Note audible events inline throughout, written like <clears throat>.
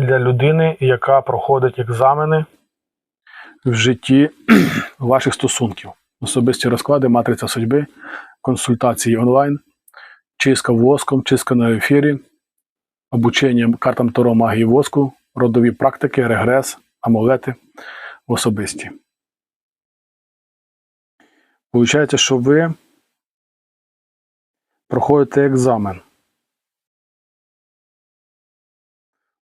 для людини, яка проходить екзамени в житті <clears throat> ваших стосунків. Особисті розклади, матриця судьби, консультації онлайн, чистка воском, чистка на ефірі, обучення картам Таро магії воску, родові практики, регрес, амулети особисті. Получається, що ви проходите екзамен.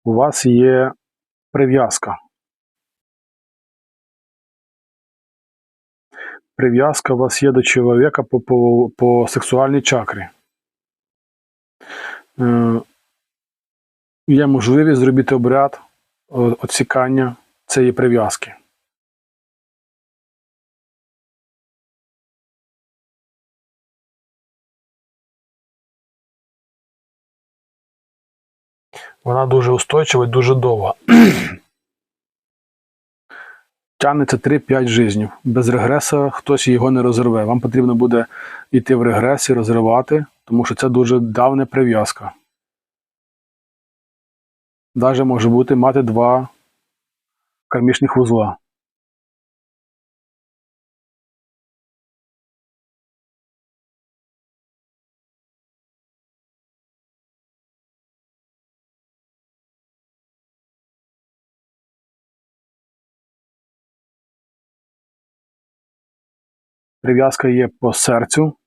У вас є прив'язка. Прив'язка у вас є до чоловіка по, по, по сексуальній чакрі. Е, є можливість зробити обряд о- отсікання цієї прив'язки. Вона дуже устойчива і дуже довга. <clears throat> Тягнеться 3-5 жизнів. Без регреса хтось його не розірве. Вам потрібно буде йти в регрес і розривати, тому що це дуже давня прив'язка. Навіть може бути мати два кармічних вузла. Прив'язка є по серцю.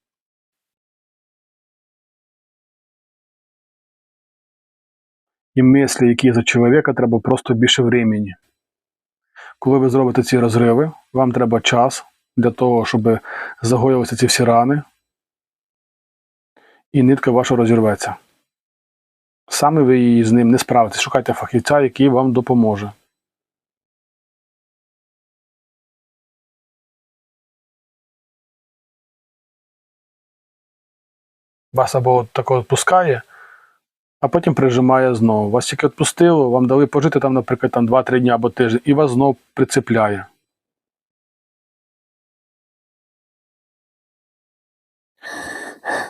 І мислі, які за чоловіка, треба просто більше времени. Коли ви зробите ці розриви, вам треба час для того, щоб загоювалися ці всі рани, і нитка ваша розірветься. Саме ви її з ним не справитесь. Шукайте фахівця, який вам допоможе. Вас або тако відпускає, а потім прижимає знову. Вас тільки відпустило, вам дали пожити там, наприклад, там 2-3 дні або тиждень, і вас знову прицепляє.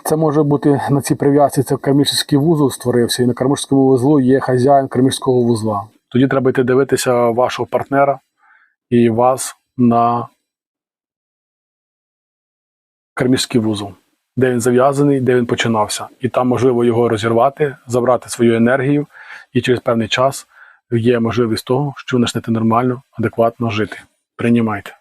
Це може бути на цій прив'язці, це кармічний вузол створився, і на кармічному вузлу є хазяїн кармічного вузла. Тоді треба йти дивитися вашого партнера і вас на кармічний вузол, де він зав'язаний, де він починався. І там можливо його розірвати, забрати свою енергію, і через певний час є можливість того, що ви почнете нормально, адекватно жити. Приймайте.